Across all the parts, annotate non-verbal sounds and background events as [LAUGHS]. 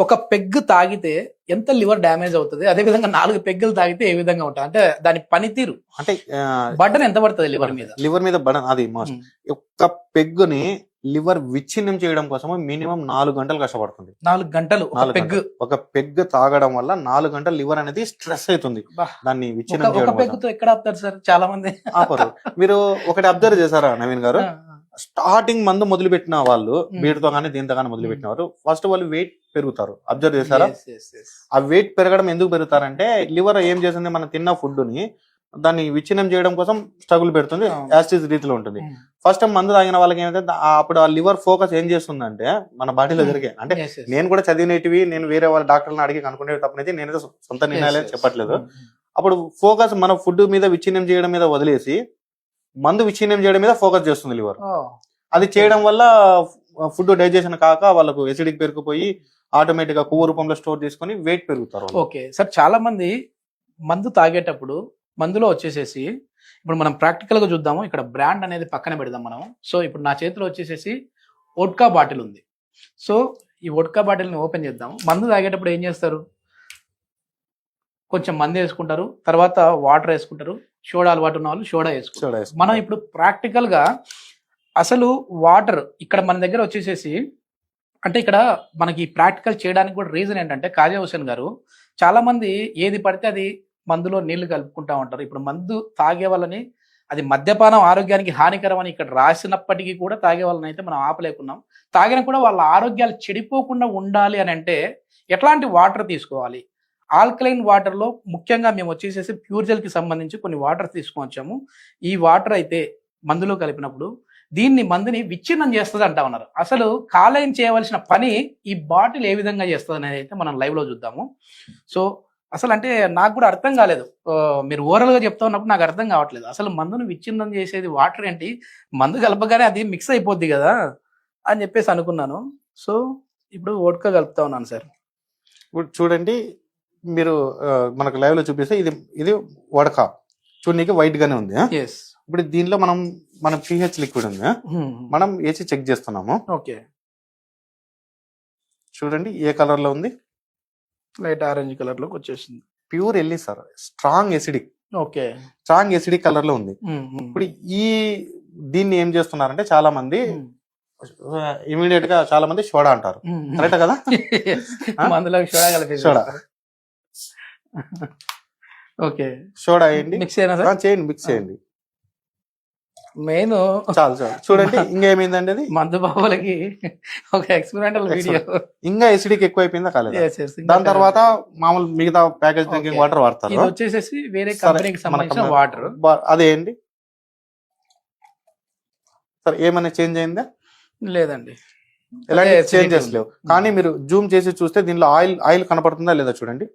ఒక పెగ్ తాగితే ఎంత లివర్ డ్యామేజ్ అవుతుంది? అదే విధంగా నాలుగు పెగ్గులు తాగితే ఏ విధంగా ఉంటుంది అంటే దాని పనితీరు. అంటే బటన్ ఎంత పడుతుంది లివర్ మీద? లివర్ మీద బడన్ అది ఒక్క పెగ్గుని లివర్ విచ్ఛిన్నం చేయడం కోసం మినిమం నాలుగు గంటలు కష్టపడుతుంది. నాలుగు గంటలు ఒక పెగ్ ఒక పెగ్ తాగడం వల్ల నాలుగు గంటలు లివర్ అనేది స్ట్రెస్ అవుతుంది. దాన్ని ఒక విచ్ఛిన్నం ఒక చేయడం ఎక్కడ ఆపుతారు సార్? చాలా మంది. ఆపరు. మీరు ఒకటి అబ్జర్వ్ చేశారా నవీన్ గారు? స్టార్టింగ్ మందు మొదలు పెట్టిన వాళ్ళు. వీటితో కానీ దీంతో కానీ మొదలు పెట్టిన వారు ఫస్ట్ వాళ్ళు వెయిట్ పెరుగుతారు అబ్జర్వ్ చేశారా. ఆ వెయిట్ పెరగడం ఎందుకు పెరుగుతారంటే లివర్ ఏం చేస్తుంది మనం తిన్న ఫుడ్ని దాన్ని విచ్ఛిన్నం చేయడం కోసం స్ట్రగుల్ పెడుతుంది. యాసిడ్ రీతిలో ఉంటుంది. ఫస్ట్ టైం మందు తాగిన వాళ్ళకి ఏమైతే ఆ- అప్పుడు ఆ లివర్ ఫోకస్ ఏం చేస్తుందంటే మన బాడీలో. జరిగే అంటే. నేను కూడా చదివినటివి నేను వేరే వాళ్ళ డాక్టర్లను అడిగి కనుక్కునే తప్పనైతే నేనైతే సొంత నిర్ణయాలు. చెప్పట్లేదు అప్పుడు ఫోకస్ మన ఫుడ్ మీద విచ్ఛిన్నం చేయడం మీద వదిలేసి మందు విచ్ఛిన్నం చేయడం మీద ఫోకస్ చేస్తుంది లివర్. అది చేయడం వల్ల ఫుడ్ డైజెషన్ కాక వాళ్ళకు ఎసిడిక్ పెరిగిపోయి ఆటోమేటిక్గా కొవ్వు రూపంలో స్టోర్ చేసుకొని వెయిట్ పెరుగుతారు. ఓకే. సార్ చాలా మంది మందు తాగేటప్పుడు మందులో వచ్చేసేసి ఇప్పుడు మనం ప్రాక్టికల్గా చూద్దాము. ఇక్కడ బ్రాండ్ అనేది పక్కన పెడదాం మనం. సో ఇప్పుడు నా చేతిలో వచ్చేసేసి వోడ్కా బాటిల్ ఉంది. సో ఈ వోడ్కా బాటిల్ని ఓపెన్ చేద్దాం. మందు తాగేటప్పుడు ఏం చేస్తారు? కొంచెం మందు వేసుకుంటారు తర్వాత వాటర్ వేసుకుంటారు సోడా అలవాటు ఉన్న వాళ్ళు సోడా వేసుకుంటారు. మనం ఇప్పుడు ప్రాక్టికల్గా అసలు వాటర్ ఇక్కడ మన దగ్గర వచ్చేసేసి అంటే ఇక్కడ మనకి ప్రాక్టికల్ చేయడానికి కూడా రీజన్ ఏంటంటే కాజా హుసేన్ గారు చాలా మంది ఏది పడితే అది మందులో నీళ్ళు కలుపుకుంటా ఉంటారు. ఇప్పుడు మందు తాగే వాళ్ళని అది మద్యపానం ఆరోగ్యానికి హానికరం అని ఇక్కడ రాసినప్పటికీ కూడా తాగే వాళ్ళని అయితే మనం ఆపలేకున్నాం. తాగిన కూడా వాళ్ళ ఆరోగ్యాలు చెడిపోకుండా ఉండాలి అని అంటే ఎట్లాంటి వాటర్ తీసుకోవాలి? ఆల్కలైన్ వాటర్లో ముఖ్యంగా మేము వచ్చేసేసి ప్యూర్ జెల్కి సంబంధించి కొన్ని వాటర్ తీసుకొని వచ్చాము. ఈ వాటర్ అయితే మందులో కలిపినప్పుడు దీన్ని మందుని విచ్ఛిన్నం చేస్తుంది అంటా ఉన్నారు. అసలు కాలేయం చేయవలసిన పని ఈ బాటిల్ ఏ విధంగా చేస్తుంది అనేది అయితే మనం లైవ్లో చూద్దాము. సో అసలు అంటే నాకు కూడా అర్థం కాలేదు. మీరు ఓరల్గా చెప్తా ఉన్నప్పుడు నాకు అర్థం కావట్లేదు. అసలు మందును విచ్ఛిన్నం చేసేది వాటర్ ఏంటి? మందు కలపగానే అది మిక్స్ అయిపోద్ది కదా అని చెప్పేసి అనుకున్నాను. సో ఇప్పుడు ఓట్కా కలుపుతా ఉన్నాను సార్. ఇప్పుడు చూడండి మీరు మనకు లైవ్లో చూపిస్తే ఇది ఇది వడక. చూడనీకి వైట్ గానే ఉంది ఇప్పుడు దీనిలో మనం మన పిహెచ్ లిక్విడ్ ఉంది ఆ? మనం వేసి చెక్ చేస్తున్నాము. ఓకే చూడండి ఏ కలర్లో ఉంది? లైట్ ఆరెంజ్ కలర్లోకి వచ్చేసింది. ప్యూర్ ఎల్లి sir strong acidic okay strong acidic కలర్లో ఉంది. ఇప్పుడు ఈ దీన్ని ఏం చేస్తున్నారంటే చాలా మంది ఇమీడియట్గా చాలా మంది సోడా అంటారు. కరెక్ట్ కదా? [LAUGHS] మందులో సోడా కలిపి సోడా. [LAUGHS] ఓకే. సోడా వేయండి. మిక్స్ అయినా సార్? చేయండి మిక్స్ చేయండి. మెయిన్ చాలు చాలు. చూడండి ఇంకా ఏమైందండి అది? మందు బాబులకి ఒక ఎక్స్పెరిమెంటల్ వీడియో ఇంకా ఎసిడిక్ ఎక్కువ అయిపోయిందా కాలేదా దాని తర్వాత మామూలు మిగతా ప్యాకేజ్ డ్రింకింగ్. వాటర్ వాడతారు? వచ్చేసేసి వేరే కంపెనీకి సంబంధించిన వాటర్ అదేంటి సరే ఏమైనా చేంజ్ అయిందా? లేదండి. ఎలాంటి చేంజెస్ లేవు. కానీ మీరు జూమ్ చేసి చూస్తే దీనిలో ఆయిల్ ఆయిల్ కనపడుతుందా లేదా చూడండి?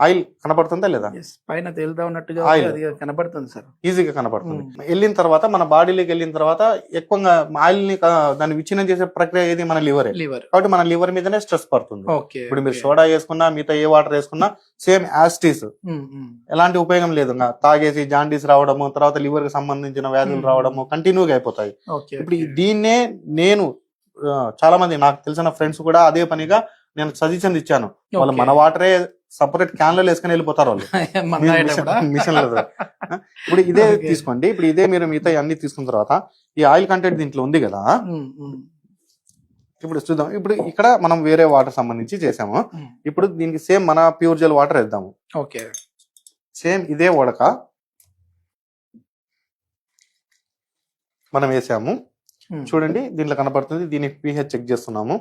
ఆయిల్ కనపడుతుందా లేదా? పైన తేలుతా ఉన్నట్టుగా. అది కనపడుతుంది సార్ ఈజీగా కనపడుతుంది. వెళ్ళిన తర్వాత మన బాడీలోకి వెళ్ళిన తర్వాత ఎక్కువగా ఆయిల్ని దాన్ని విచ్ఛిన్నం చేసే ప్రక్రియ ఏది? మన లివరే. లివర్ కాబట్టి మన లివర్ మీదనే స్ట్రెస్ పడుతుంది. ఇప్పుడు మీరు సోడా వేసుకున్నా మిగతా ఏ వాటర్ వేసుకున్నా సేమ్ యాస్టీస్ ఎలాంటి ఉపయోగం లేదు. తాగేసి జాండీస్ రావడము తర్వాత లివర్కి సంబంధించిన వ్యాధులు Hmm. రావడము కంటిన్యూగా అయిపోతాయి. ఇప్పుడు దీన్నే నేను చాలా మంది నాకు తెలిసిన ఫ్రెండ్స్ కూడా అదే పనిగా నేను సజెషన్ ఇచ్చాను. వాళ్ళు మన వాటరే సపరేట్ క్యాన్లలో వేసుకుని వెళ్ళిపోతారు వాళ్ళు. [LAUGHS] మిషన్ [LAUGHS] ఇప్పుడు ఇదే. తీసుకోండి. ఇప్పుడు ఇదే మీరు మిగతా అన్ని తీసుకున్న తర్వాత ఈ ఆయిల్ కంటెంట్ దీంట్లో ఉంది కదా. ఇప్పుడు చూద్దాం. ఇప్పుడు ఇక్కడ మనం వేరే వాటర్ సంబంధించి చేసాము. ఇప్పుడు దీనికి సేమ్ మన ప్యూర్ జెల్ వాటర్ వేద్దాము. ఓకే. సేమ్ ఇదే ఉడక మనం వేసాము. చూడండి దీంట్లో కనపడుతుంది. దీని pH చెక్ చేస్తున్నాము.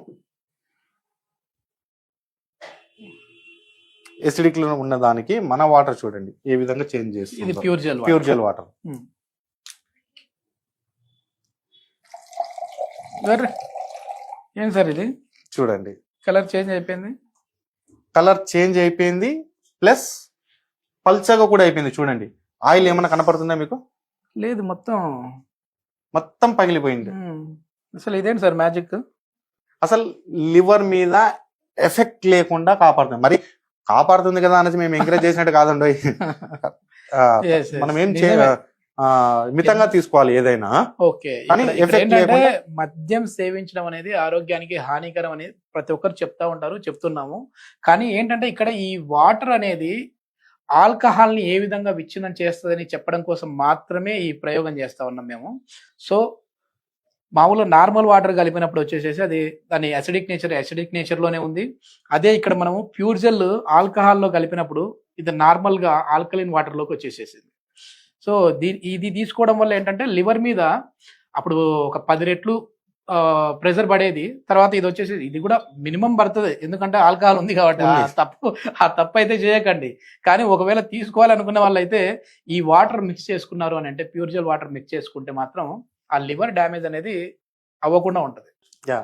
ఎసిడిక్లో ఉన్న దానికి మన వాటర్ చూడండి ఏ విధంగా చేంజ్ చేస్తుంది. Pure gel pure gel water ఏం సార్ ఇది? చూడండి. కలర్ చేంజ్ అయిపోయింది? కలర్ చేంజ్ అయిపోయింది ప్లస్ పల్చగా కూడా అయిపోయింది చూడండి. ఆయిల్ ఏమైనా కనపడుతుందా మీకు? లేదు మొత్తం. మొత్తం పగిలిపోయింది. మ్మ్. అసలు ఇదేంటి సార్ మ్యాజిక్? అసలు లివర్ మీద ఎఫెక్ట్ లేకుండా కాపాడుతుంది. మరి కాపాడుతుంది కదా అనేసి మేము ఎంకరేజ్ చేసినట్టు కాదండి. [LAUGHS] మనం ఏం చే నిజమే. ఆ, మితంగా తీసుకోవాలి ఏదైనా. ఓకే మద్యం సేవించడం అనేది ఆరోగ్యానికి హానికరం అనేది ప్రతి ఒక్కరు చెప్తా ఉంటారు చెప్తున్నాము. కానీ ఏంటంటే ఇక్కడ ఈ వాటర్ అనేది ఆల్కహాల్ని ఏ విధంగా విచ్ఛిన్నం చేస్తుందని చెప్పడం కోసం మాత్రమే ఈ ప్రయోగం చేస్తా ఉన్నాం మేము. సో మామూలుగా నార్మల్ వాటర్ కలిపినప్పుడు వచ్చేసేసి అది దాని అసిడిక్ నేచర్ అసిడిక్ నేచర్లోనే ఉంది. అదే ఇక్కడ మనము ప్యూర్ జెల్ ఆల్కహాల్లో కలిపినప్పుడు ఇది నార్మల్గా ఆల్కలిన్ వాటర్లోకి వచ్చేసేసింది. సో దీ ఇది తీసుకోవడం వల్ల ఏంటంటే లివర్ మీద అప్పుడు ఒక పది రెట్లు ప్రెషర్ పడేది. తర్వాత ఇది వచ్చేసి ఇది కూడా మినిమం పడుతుంది. ఎందుకంటే ఆల్కహాల్ ఉంది కాబట్టి ఆ. తప్పు ఆ తప్పు అయితే చేయకండి. కానీ ఒకవేళ తీసుకోవాలనుకున్న వాళ్ళైతే ఈ వాటర్ మిక్స్ చేసుకున్నారు అని అంటే ప్యూర్ జెల్ వాటర్ మిక్స్ చేసుకుంటే మాత్రం ఆ లివర్ డ్యామేజ్ అనేది అవ్వకుండా ఉంటుంది. యా.